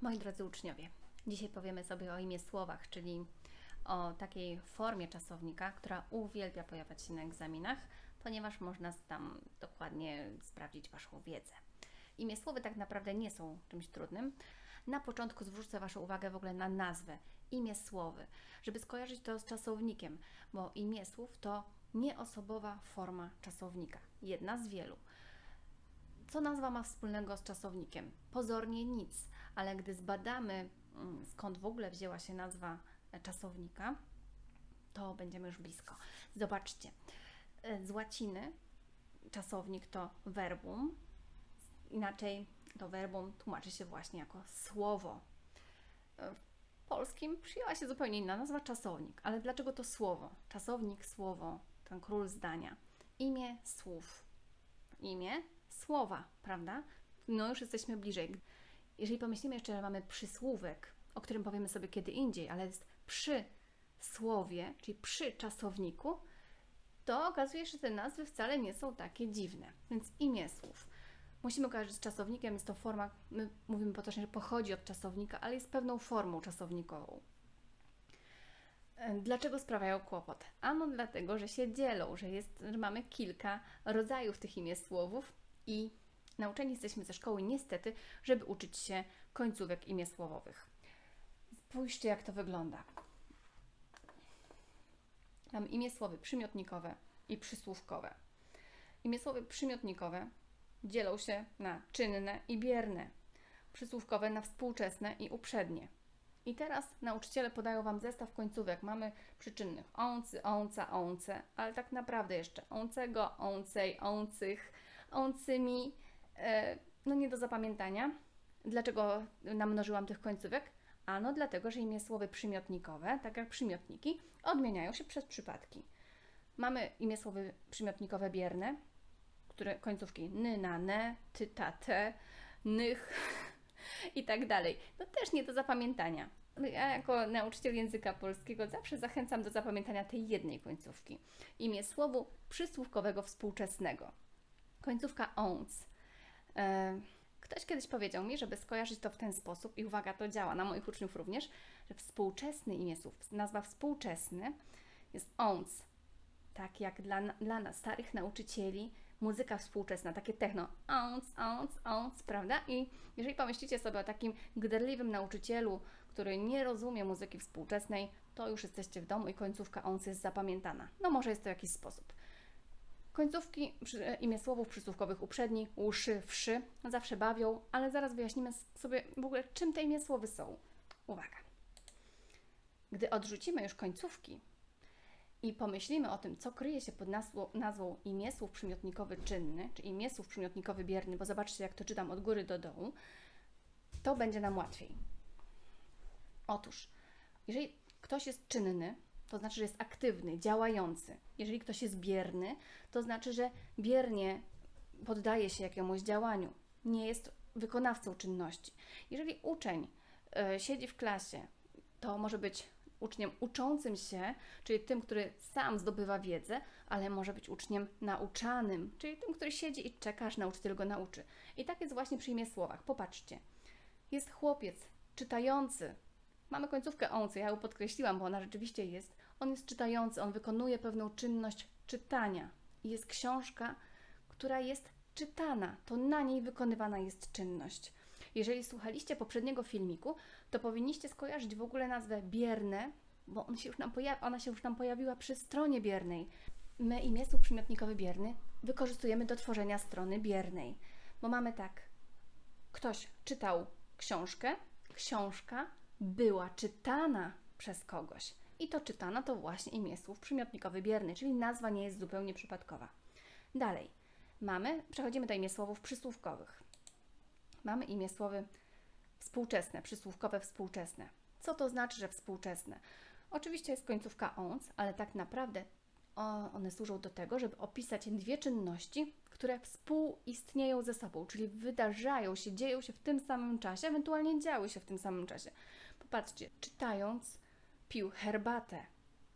Moi drodzy uczniowie, dzisiaj powiemy sobie o imię słowach, czyli o takiej formie czasownika, która uwielbia pojawiać się na egzaminach, ponieważ można tam dokładnie sprawdzić Waszą wiedzę. Imię słowy tak naprawdę nie są czymś trudnym. Na początku zwrócę Waszą uwagę w ogóle na nazwę imię słowy, żeby skojarzyć to z czasownikiem, bo imię słów to nieosobowa forma czasownika, jedna z wielu. Co nazwa ma wspólnego z czasownikiem? Pozornie nic, ale gdy zbadamy, mm, skąd w ogóle wzięła się nazwa e, czasownika, to będziemy już blisko. Zobaczcie, e, z łaciny czasownik to verbum, inaczej to verbum tłumaczy się właśnie jako słowo. E, W polskim przyjęła się zupełnie inna nazwa czasownik, ale dlaczego to słowo? Czasownik, słowo, ten król zdania. Imię słów. Imię słowa, prawda? No już jesteśmy bliżej. Jeżeli pomyślimy jeszcze, że mamy przysłówek, o którym powiemy sobie kiedy indziej, ale jest przy słowie, czyli przy czasowniku, to okazuje się, że te nazwy wcale nie są takie dziwne. Więc imię słów. Musimy kojarzyć z czasownikiem, jest to forma, my mówimy potocznie, że pochodzi od czasownika, ale jest pewną formą czasownikową. Dlaczego sprawiają kłopot? Ano dlatego, że się dzielą, że, jest, że mamy kilka rodzajów tych imię słowów i nauczeni jesteśmy ze szkoły niestety, żeby uczyć się końcówek imię słowowych. Spójrzcie, jak to wygląda. Mamy imię słowy przymiotnikowe i przysłówkowe. Imię słowy przymiotnikowe dzielą się na czynne i bierne, przysłówkowe na współczesne i uprzednie. I teraz nauczyciele podają Wam zestaw końcówek. Mamy przyczynnych oncy, onca, once, ale tak naprawdę jeszcze oncego, oncej, oncych, oncymi, e, no nie do zapamiętania. Dlaczego namnożyłam tych końcówek? Ano dlatego, że imię słowy przymiotnikowe, tak jak przymiotniki, odmieniają się przez przypadki. Mamy imię słowy przymiotnikowe bierne, które końcówki ny na ne, ty ta te, nych i tak dalej. No też nie do zapamiętania. Ja jako nauczyciel języka polskiego zawsze zachęcam do zapamiętania tej jednej końcówki. Imię słowu przysłówkowego współczesnego. Końcówka ons. E, Ktoś kiedyś powiedział mi, żeby skojarzyć to w ten sposób, i uwaga, to działa na moich uczniów również, że współczesny imię słów, nazwa współczesny jest ons. Tak jak dla, dla nas, starych nauczycieli, muzyka współczesna, takie techno, ons, ons, ons, prawda? I jeżeli pomyślicie sobie o takim gderliwym nauczycielu, który nie rozumie muzyki współczesnej, to już jesteście w domu i końcówka ons jest zapamiętana. No może jest to jakiś sposób. Końcówki imię słowów przysłówkowych uprzedni, uszy, wszy zawsze bawią, ale zaraz wyjaśnimy sobie w ogóle, czym te imię słowy są. Uwaga. Gdy odrzucimy już końcówki i pomyślimy o tym, co kryje się pod nazwą, nazwą imię słów przymiotnikowy czynny, czy imię słów przymiotnikowy bierny, bo zobaczcie, jak to czytam od góry do dołu, to będzie nam łatwiej. Otóż, jeżeli ktoś jest czynny, to znaczy, że jest aktywny, działający. Jeżeli ktoś jest bierny, to znaczy, że biernie poddaje się jakiemuś działaniu, nie jest wykonawcą czynności. Jeżeli uczeń e, siedzi w klasie, to może być uczniem uczącym się, czyli tym, który sam zdobywa wiedzę, ale może być uczniem nauczanym, czyli tym, który siedzi i czeka, aż nauczyciel go nauczy. I tak jest właśnie przy imię słowach. Popatrzcie. Jest chłopiec czytający. Mamy końcówkę oncy, ja ją podkreśliłam, bo ona rzeczywiście jest. On jest czytający, on wykonuje pewną czynność czytania. Jest książka, która jest czytana, to na niej wykonywana jest czynność. Jeżeli słuchaliście poprzedniego filmiku, to powinniście skojarzyć w ogóle nazwę bierne, bo on się już nam pojawi, ona się już nam pojawiła przy stronie biernej. My imię przymiotnikowy bierny wykorzystujemy do tworzenia strony biernej, bo mamy tak, ktoś czytał książkę, książka była czytana przez kogoś. I to czytana to właśnie imię słów przymiotnikowy bierny, czyli nazwa nie jest zupełnie przypadkowa. Dalej, mamy, przechodzimy do imię słowów przysłówkowych. Mamy imię słowy współczesne, przysłówkowe współczesne. Co to znaczy, że współczesne? Oczywiście jest końcówka ons, ale tak naprawdę one służą do tego, żeby opisać dwie czynności, które współistnieją ze sobą, czyli wydarzają się, dzieją się w tym samym czasie, ewentualnie działy się w tym samym czasie. Popatrzcie, czytając, pił herbatę.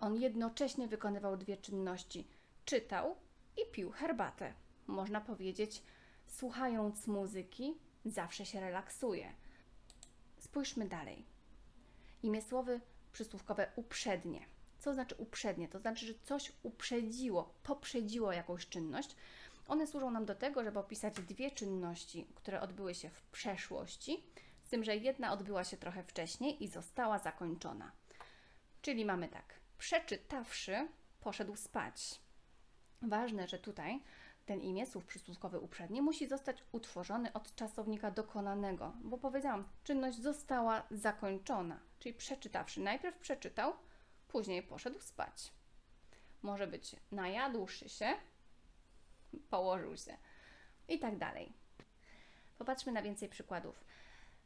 On jednocześnie wykonywał dwie czynności: czytał i pił herbatę. Można powiedzieć, słuchając muzyki, zawsze się relaksuje. Spójrzmy dalej. Imię słowy przysłówkowe uprzednie. Co znaczy uprzednie? To znaczy, że coś uprzedziło, poprzedziło jakąś czynność. One służą nam do tego, żeby opisać dwie czynności, które odbyły się w przeszłości, z tym, że jedna odbyła się trochę wcześniej i została zakończona. Czyli mamy tak, przeczytawszy, poszedł spać. Ważne, że tutaj ten imię słów przysłówkowy uprzedni musi zostać utworzony od czasownika dokonanego, bo powiedziałam, czynność została zakończona, czyli przeczytawszy. Najpierw przeczytał, później poszedł spać. Może być najadłszy się, położył się i tak dalej. Popatrzmy na więcej przykładów.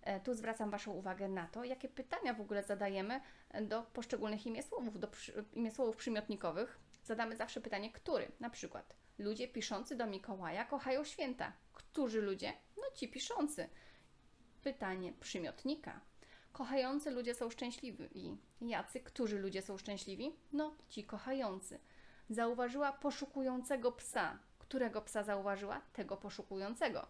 E, Tu zwracam Waszą uwagę na to, jakie pytania w ogóle zadajemy do poszczególnych imiesłowów, do imiesłowów przymiotnikowych. Zadamy zawsze pytanie, który? Na przykład, ludzie piszący do Mikołaja kochają święta. Którzy ludzie? No ci piszący. Pytanie przymiotnika. Kochający ludzie są szczęśliwi. Jacy? Którzy ludzie są szczęśliwi? No ci kochający. Zauważyła poszukującego psa. Którego psa zauważyła? Tego poszukującego.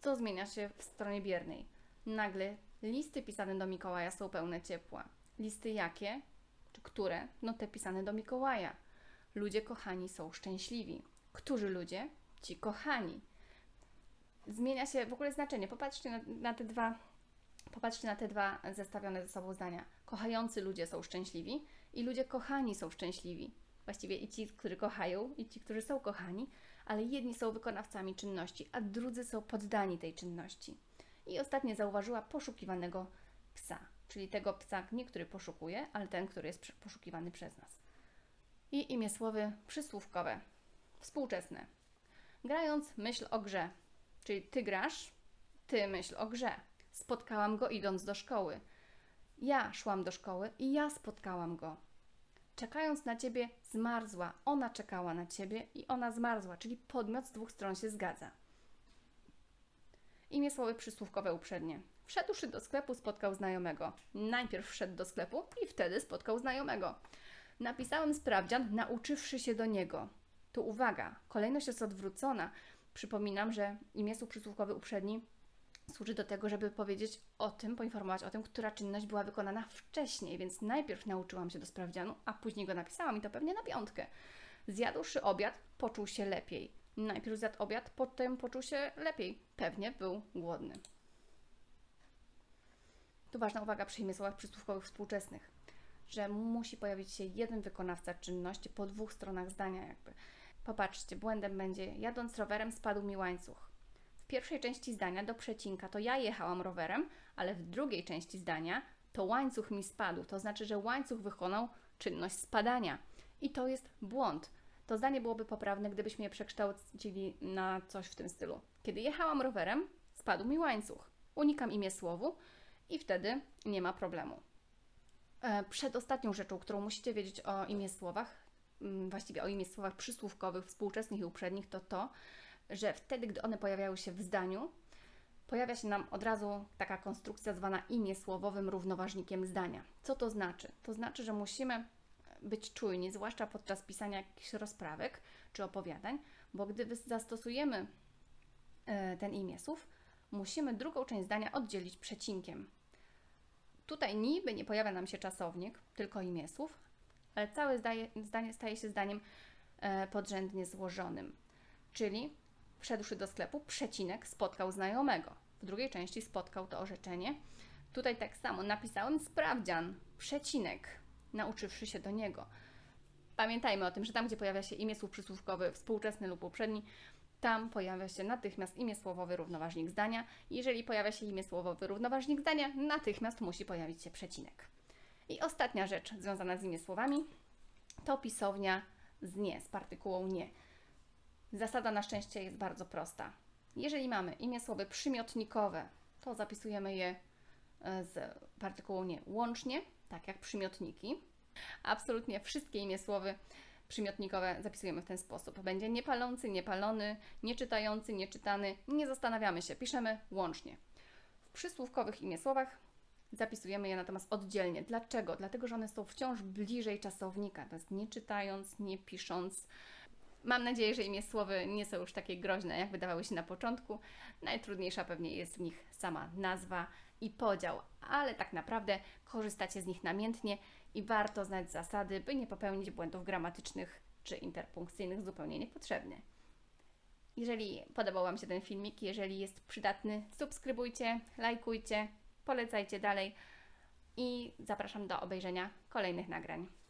Co zmienia się w stronie biernej? Nagle listy pisane do Mikołaja są pełne ciepła. Listy jakie? Czy które? No te pisane do Mikołaja. Ludzie kochani są szczęśliwi. Którzy ludzie? Ci kochani. Zmienia się w ogóle znaczenie. Popatrzcie na, na te dwa Popatrzcie na te dwa zestawione ze sobą zdania. Kochający ludzie są szczęśliwi i ludzie kochani są szczęśliwi. Właściwie i ci, którzy kochają, i ci, którzy są kochani, ale jedni są wykonawcami czynności, a drudzy są poddani tej czynności. I ostatnie zauważyła poszukiwanego psa, czyli tego psa, nie który poszukuje, ale ten, który jest poszukiwany przez nas. I imię słowy przysłówkowe, współczesne. Grając myśl o grze, czyli ty grasz, ty myśl o grze. Spotkałam go idąc do szkoły. Ja szłam do szkoły i ja spotkałam go. Czekając na ciebie, zmarzła. Ona czekała na ciebie i ona zmarzła, czyli podmiot z dwóch stron się zgadza. Imię słowy przysłówkowe uprzednie. Wszedłszy do sklepu, spotkał znajomego. Najpierw wszedł do sklepu i wtedy spotkał znajomego. Napisałem sprawdzian, nauczywszy się do niego. Tu uwaga, kolejność jest odwrócona. Przypominam, że imię słów przysłówkowy uprzedni służy do tego, żeby powiedzieć o tym, poinformować o tym, która czynność była wykonana wcześniej, więc najpierw nauczyłam się do sprawdzianu, a później go napisałam i to pewnie na piątkę. Zjadłszy obiad, poczuł się lepiej. Najpierw zjadł obiad, potem poczuł się lepiej. Pewnie był głodny. Tu ważna uwaga przy słowach przysłówkowych współczesnych, że musi pojawić się jeden wykonawca czynności po dwóch stronach zdania jakby. Popatrzcie, błędem będzie jadąc rowerem spadł mi łańcuch. W pierwszej części zdania do przecinka to ja jechałam rowerem, ale w drugiej części zdania to łańcuch mi spadł. To znaczy, że łańcuch wykonał czynność spadania. I to jest błąd. To zdanie byłoby poprawne, gdybyśmy je przekształcili na coś w tym stylu. Kiedy jechałam rowerem, spadł mi łańcuch. Unikam imię słowu i wtedy nie ma problemu. E, Przedostatnią rzeczą, którą musicie wiedzieć o imię słowach, mm, właściwie o imię słowach przysłówkowych, współczesnych i uprzednich, to to, że wtedy, gdy one pojawiają się w zdaniu, pojawia się nam od razu taka konstrukcja zwana imię słowowym równoważnikiem zdania. Co to znaczy? To znaczy, że musimy być czujni, zwłaszcza podczas pisania jakichś rozprawek czy opowiadań, bo gdy zastosujemy e, ten imię słów, musimy drugą część zdania oddzielić przecinkiem. Tutaj niby nie pojawia nam się czasownik, tylko imię słów, ale całe zdaje, zdanie staje się zdaniem e, podrzędnie złożonym. Czyli wszedłszy do sklepu, przecinek spotkał znajomego. W drugiej części spotkał to orzeczenie. Tutaj tak samo napisałem sprawdzian, przecinek, nauczywszy się do niego. Pamiętajmy o tym, że tam, gdzie pojawia się imię słów przysłówkowy, współczesny lub uprzedni, tam pojawia się natychmiast imię słowowy równoważnik zdania. Jeżeli pojawia się imię słowowy równoważnik zdania, natychmiast musi pojawić się przecinek. I ostatnia rzecz związana z imię słowami to pisownia z nie, z partykułą nie. Zasada na szczęście jest bardzo prosta. Jeżeli mamy imię słowy przymiotnikowe, to zapisujemy je e, z partykułą nie łącznie, tak jak przymiotniki. Absolutnie wszystkie imię słowy przymiotnikowe zapisujemy w ten sposób. Będzie niepalący, niepalony, nieczytający, nieczytany. Nie zastanawiamy się, piszemy łącznie. W przysłówkowych imiesłowach zapisujemy je natomiast oddzielnie. Dlaczego? Dlatego, że one są wciąż bliżej czasownika, to jest nie czytając, nie pisząc. Mam nadzieję, że imię słowy nie są już takie groźne, jak wydawały się na początku. Najtrudniejsza pewnie jest w nich sama nazwa i podział, ale tak naprawdę korzystacie z nich namiętnie i warto znać zasady, by nie popełnić błędów gramatycznych czy interpunkcyjnych zupełnie niepotrzebnych. Jeżeli podobał Wam się ten filmik, jeżeli jest przydatny, subskrybujcie, lajkujcie, polecajcie dalej i zapraszam do obejrzenia kolejnych nagrań.